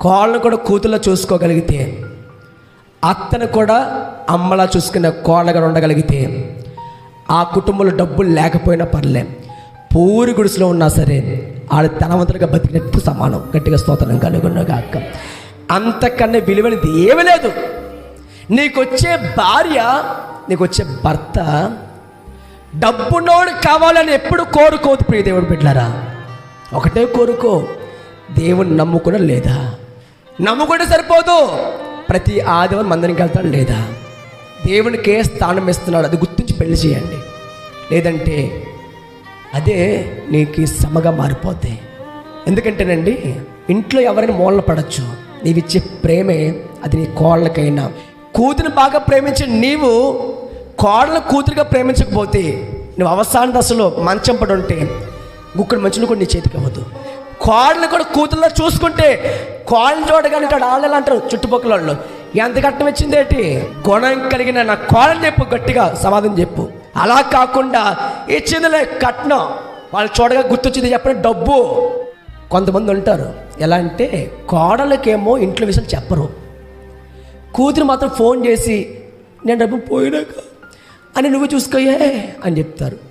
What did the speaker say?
కోళ్ళను కూడా కూతుర్లో చూసుకోగలిగితే అత్తను కూడా అమ్మలా చూసుకునే కోళ్ళగా ఉండగలిగితే ఆ కుటుంబంలో డబ్బులు లేకపోయినా పర్లే పూరి గుడిసెలో ఉన్నా సరే ఆడ ధనవంతులుగా బతికినట్టు సమానం. గట్టిగా స్తోత్రం కనుగొన్నగాక అంతకన్నా విలువైనది ఏమీ లేదు. నీకొచ్చే భార్య నీకొచ్చే భర్త డబ్బునోడు కావాలని ఎప్పుడు కోరుకోదు ప్రియ దేవుడు బిడ్డారా ఒకటే కోరుకో దేవుని నమ్ముకున్న లేదా? నమ్ముకుంటే సరిపోదు. ప్రతి ఆదివారం మందరికి వెళ్తాడు లేదా? దేవునికే స్థానం ఇస్తున్నాడు. అది గుర్తించి పెళ్ళి చేయండి. లేదంటే అదే నీకు సమగా మారిపోద్ది ఎందుకంటేనండి ఇంట్లో ఎవరైనా మూలన పడచ్చు. నీవిచ్చే ప్రేమే అది నీ కోళ్ళకైనా కూతురు బాగా ప్రేమించే నీవు కోళ్ళను కూతురుగా ప్రేమించకపోతే నువ్వు అవసాన దశలో మంచం పడి ఉంటే గుక్కడు మంచులు కూడా నీ చేతికి అవ్వదు. కోడలు కూడా కూతుర్లో చూసుకుంటే కోళ్ళు చూడగానే ఇక్కడ అంటారు చుట్టుపక్కల వాళ్ళు. ఎంత కట్టం వచ్చింది ఏంటి? గుణం కలిగిన నా కోళ్ళని చెప్పు గట్టిగా సమాధానం చెప్పు. అలా కాకుండా ఇచ్చిందిలే కట్నం. వాళ్ళు చూడగా గుర్తొచ్చింది చెప్పండి డబ్బు. కొంతమంది ఉంటారు. ఎలా అంటే కోడలకేమో ఇంట్లో విషయాలు చెప్పరు. కూతురు మాత్రం ఫోన్ చేసి నేను డబ్బు పోయినాక అని నువ్వు చూసుకోయే అని చెప్తారు.